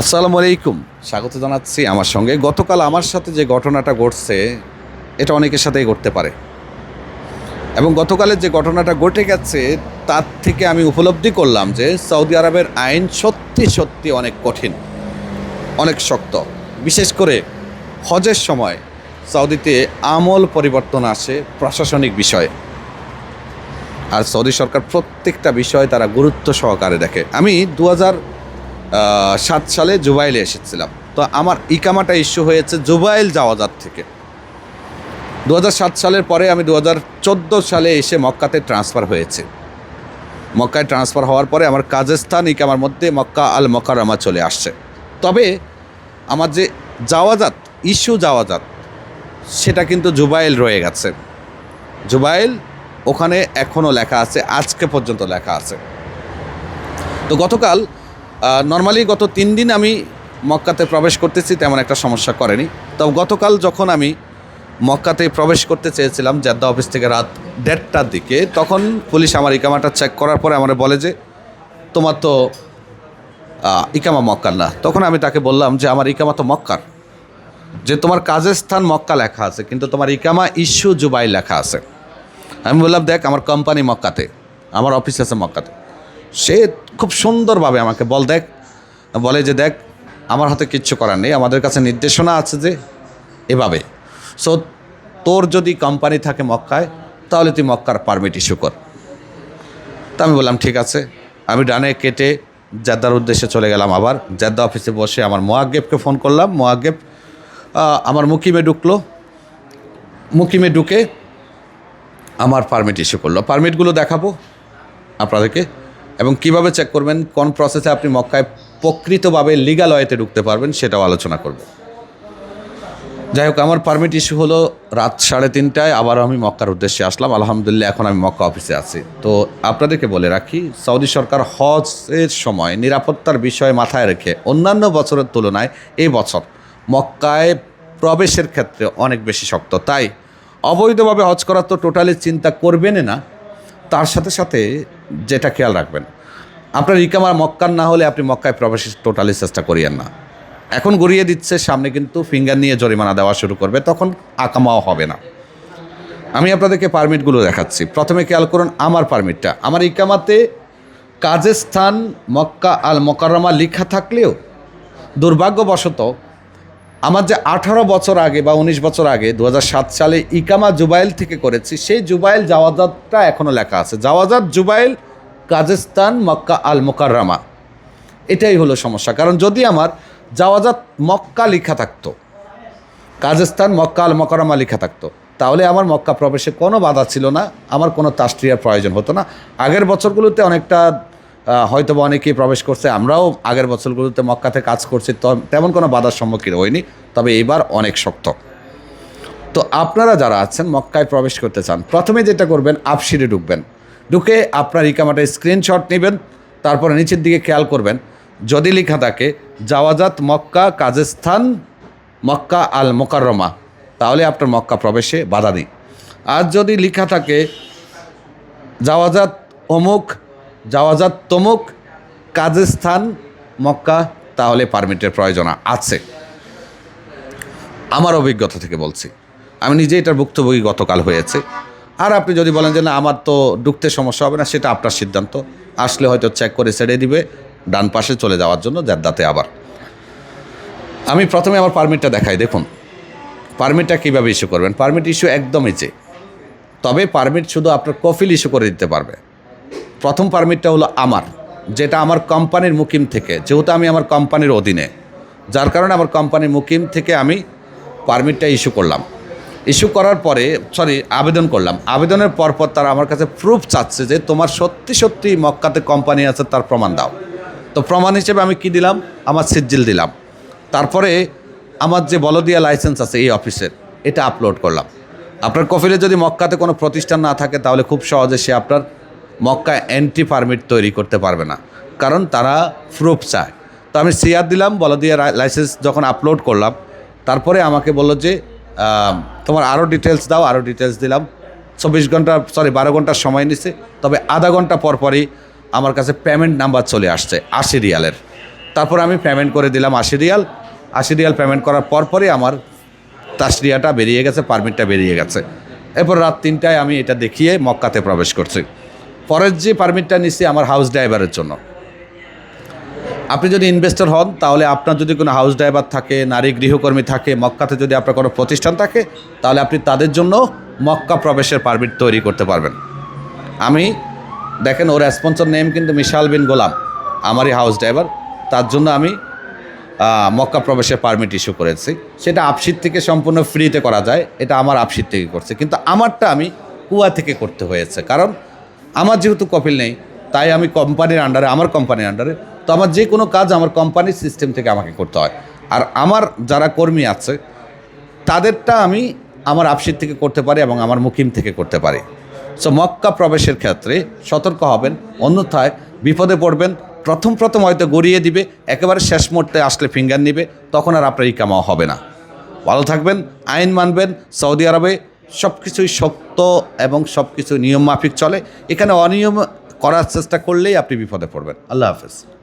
আসসালামু আলাইকুম। স্বাগত জানাচ্ছি আমার সঙ্গে। গতকাল আমার সাথে যে ঘটনাটা ঘটছে, এটা অনেকের সাথেই ঘটতে পারে। এবং গতকালের যে ঘটনাটা ঘটে গেছে, তার থেকে আমি উপলব্ধি করলাম যে সৌদি আরবের আইন সত্যি সত্যি অনেক কঠিন, অনেক শক্ত। বিশেষ করে হজের সময় সৌদিতে আমল পরিবর্তন আসে প্রশাসনিক বিষয়ে। আর সৌদি সরকার প্রত্যেকটা বিষয় তারা গুরুত্ব সহকারে দেখে। আমি দু হাজার সাত সালে জুবাইলে এসেছিলাম। তো আমার ইকামাটা ইস্যু হয়েছে জুবাইল জাওয়াজাত থেকে। দু সালের পরে আমি দু হাজার চোদ্দ সালে এসে মক্কাতে ট্রান্সফার হয়েছে। মক্কায় ট্রান্সফার হওয়ার পরে আমার কাজের স্থান ইকামার মধ্যে মক্কা আল মকারমা চলে আসছে। তবে আমার যে জাওয়াজাত ইস্যু জাওয়াজাত সেটা কিন্তু জুবাইল রয়ে গেছে। জুবাইল ওখানে এখনও লেখা আছে, আজকে পর্যন্ত লেখা আছে। তো গতকাল নর্মালি গত তিন দিন আমি মক্কাতে প্রবেশ করতেছি, তেমন একটা সমস্যা করেনি। তো গতকাল যখন আমি মক্কাতে প্রবেশ করতে চেয়েছিলাম, জাদ্দা অফিস থেকে রাত দেড়টার দিকে, তখন পুলিশ আমার ইকামাটা চেক করার পরে আমার বলে যে, তোমার তো ইকামা মক্কার না। তখন আমি তাকে বললাম যে, আমার ইকামা তো মক্কার। যে তোমার কাজের স্থান মক্কা লেখা আছে, কিন্তু তোমার ইকামা ইস্যু জুবাই লেখা আছে। আমি বললাম, দেখ, আমার কোম্পানি মক্কাতে, আমার অফিস আছে মক্কাতে। সে খুব সুন্দরভাবে আমাকে বল দেখ, বলে যে দেখ, আমার হাতে কিচ্ছু করার নেই, আমাদের কাছে নির্দেশনা আছে যে এভাবে। সো তোর যদি কোম্পানি থাকে মক্কায়, তাহলে তুই মক্কার পারমিট ইস্যু কর। তা আমি বললাম, ঠিক আছে। আমি ডানে কেটে জাদ্দার উদ্দেশ্যে চলে গেলাম আবার। জাদ্দা অফিসে বসে আমার মোয়াগ্গেবকে ফোন করলাম। মোয়াগ্গেব আমার মুকিমে ঢুকলো। মুকিমে ঢুকে আমার পারমিট ইস্যু করল। পারমিটগুলো দেখাবো আপনাদেরকে। এবং কীভাবে চেক করবেন, কোন প্রসেসে আপনি মক্কায় প্রকৃতভাবে লিগাল ওয়েতে ঢুকতে পারবেন সেটাও আলোচনা করব। যাই হোক, আমার পারমিট ইস্যু হলো রাত সাড়ে তিনটায়, আবারও আমি মক্কার উদ্দেশ্যে আসলাম। আলহামদুলিল্লাহ, এখন আমি মক্কা অফিসে আছি। তো আপনাদেরকে বলে রাখি, সৌদি সরকার হজের সময় নিরাপত্তার বিষয় মাথায় রেখে অন্যান্য বছরের তুলনায় এই বছর মক্কায় প্রবেশের ক্ষেত্রে অনেক বেশি শক্ত। তাই অবৈধভাবে হজ করার তো টোটালি চিন্তা করবেনই না। তার সাথে সাথে যেটা খেয়াল রাখবেন, আপনার ইকামার মক্কার না হলে আপনি মক্কায় প্রবেশের টোটালি চেষ্টা করিয়েন না। এখন গড়িয়ে দিচ্ছে, সামনে কিন্তু ফিঙ্গার নিয়ে জরিমানা দেওয়া শুরু করবে, তখন আকামাও হবে না। আমি আপনাদেরকে পারমিটগুলো দেখাচ্ছি। প্রথমে খেয়াল করুন, আমার পারমিটটা আমার ইকামাতে কাজের স্থান মক্কা আল মকাররমা লেখা থাকলেও দুর্ভাগ্যবশত আমার যে আঠারো বছর আগে বা উনিশ বছর আগে দু হাজার সাত সালে ইকামা জুবাইল থেকে করেছি, সেই জুবাইল জাওয়াজাতটা এখনও লেখা আছে। জাওয়াজাত জুবাইল, কাজেস্তান, মক্কা আল মোকাররামা এটাই হলো সমস্যা। কারণ যদি আমার জাওয়াজাত মক্কা লেখা থাকতো, কাজেস্তান, মক্কা আল মকরামা লেখা থাকতো, তাহলে আমার মক্কা প্রবেশে কোনো বাধা ছিল না, আমার কোনো তাস্ট্রিয়ার প্রয়োজন হতো না। আগের বছরগুলোতে অনেকটা হয়তো বা অনেকেই প্রবেশ করছে। আমরাও আগের বছরগুলোতে মক্কাতে কাজ করছি তেমন কোনো বাধার সম্মুখীন হইনি, তবে এবার অনেক শক্ত। তো আপনারা যারা আছেন, মক্কায় প্রবেশ করতে চান, প্রথমে যেটা করবেন, আপসিরে ঢুকবেন। ঢুকে আপনার ইকামাটা স্ক্রিনশট নেবেন, তারপরে নিচের দিকে খেয়াল করবেন, যদি লেখা থাকে, জাওয়াজাত মক্কা কাজেস্থান মক্কা আল মোকাররমা, তাহলে আপনার মক্কা প্রবেশে বাধা নেই। আর যদি লেখা থাকে, জাওয়াজাত অমুক জাওয়াজাত তমুক কাজের স্থান মক্কা, তাহলে পারমিটের প্রয়োজন আছে। আমার অভিজ্ঞতা থেকে বলছি। আমি নিজে এটার ভুক্তভোগী গতকাল হয়েছে। আর আপনি যদি বলেন যে না, আমার তো ঢুকতে সমস্যা হবে না, সেটা আপনার সিদ্ধান্ত। আসলে হয়তো চেক করে ছেড়ে দিবে, ডান পাশে চলে যাওয়ার জন্য জাদ্দাতে আবার। আমি প্রথমে আমার পারমিটটা দেখাই, দেখুন। পারমিটটা কীভাবে ইস্যু করবেন? পারমিট ইস্যু একদমই যে। তবে পারমিট শুধু আপনার কফিল ইস্যু করে দিতে পারবে। প্রথম পারমিটটা হলো আমার, যেটা আমার কোম্পানির মুকিম থেকে, যেহেতু আমি আমার কোম্পানির অধীনে। যার কারণে আমার কোম্পানির মুকিম থেকে আমি পারমিটটা ইস্যু করলাম। ইস্যু করার পরে সরি আবেদন করলাম। আবেদনের পরপর তারা আমার কাছে প্রুফ চাচ্ছে যে তোমার সত্যি সত্যি মক্কাতে কোম্পানি আছে, তার প্রমাণ দাও। তো প্রমাণ হিসেবে আমি কি দিলাম? আমার সিজিল দিলাম। তারপরে আমার যে বলদিয়া লাইসেন্স আছে এই অফিসের, এটা আপলোড করলাম। আপনার কফিলে যদি মক্কাতে কোনো প্রতিষ্ঠান না থাকে, তাহলে খুব সহজে সে আপনার মক্কা এন্ট্রি পারমিট তৈরি করতে পারবে না। কারণ তারা প্রুফ চায়। তো আমি সিআর দিলাম বলা বলদিয়া লাইসেন্স যখন আপলোড করলাম, তারপরে আমাকে বলল যে তোমার আরও ডিটেলস দাও আরও ডিটেলস দিলাম। চব্বিশ ঘণ্টা সরি বারো ঘণ্টার সময় নিছে, তবে আধা ঘণ্টা পর পরই আমার কাছে পেমেন্ট নাম্বার চলে আসছে, আশি রিয়ালের। তারপর আমি পেমেন্ট করে দিলাম আশি রিয়াল। আশি রিয়াল পেমেন্ট করার পরপরই আমার তাসরিয়াটা বেরিয়ে গেছে পারমিটটা বেরিয়ে গেছে। এরপর রাত তিনটায় আমি এটা দেখিয়ে মক্কাতে প্রবেশ করছি। পরের যে পারমিটটা নিচ্ছি আমার হাউস ড্রাইভারের জন্য। আপনি যদি ইনভেস্টর হন, তাহলে আপনার যদি কোনো হাউস ড্রাইভার থাকে, নারী গৃহকর্মী থাকে, মক্কাতে যদি আপনার কোনো প্রতিষ্ঠান থাকে, তাহলে আপনি তাদের জন্য মক্কা প্রবেশের পারমিট তৈরি করতে পারবেন। আমি, দেখেন ওর স্পন্সর নেম কিন্তু মিশাল বিন গোলাম, আমারই হাউস ড্রাইভার তার জন্য আমি মক্কা প্রবেশের পারমিট ইস্যু করেছি। সেটা আপসির থেকে সম্পূর্ণ ফ্রিতে করা যায়, এটা আমার আপসির থেকে করছে। কিন্তু আমারটা আমি কুয়া থেকে করতে হয়েছে, কারণ আমার যেহেতু কপিল নেই, তাই আমি কোম্পানির আন্ডারে আমার কোম্পানির আন্ডারে তো আমার যে কোনো কাজ আমার কোম্পানির সিস্টেম থেকে আমাকে করতে হয়। আর আমার যারা কর্মী আছে, তাদেরটা আমি আমার আপসির থেকে করতে পারি এবং আমার মুকিম থেকে করতে পারি। সো মক্কা প্রবেশের ক্ষেত্রে সতর্ক হবেন, অন্যথায় বিপদে পড়বেন, প্রথম প্রথম হয়তো গড়িয়ে দিবে, একেবারে শেষ মুহূর্তে আসলে ফিঙ্গার নিবে, তখন আর আপনার ইকামাও হবে না। ভালো থাকবেন, আইন মানবেন, সৌদি আরবে সব কিছুই সত্য এবং সব কিছু নিয়ম মাফিক চলে। এখানে অনিয়ম করার চেষ্টা করলেই আপনি বিপদে পড়বেন। আল্লাহ হাফেজ।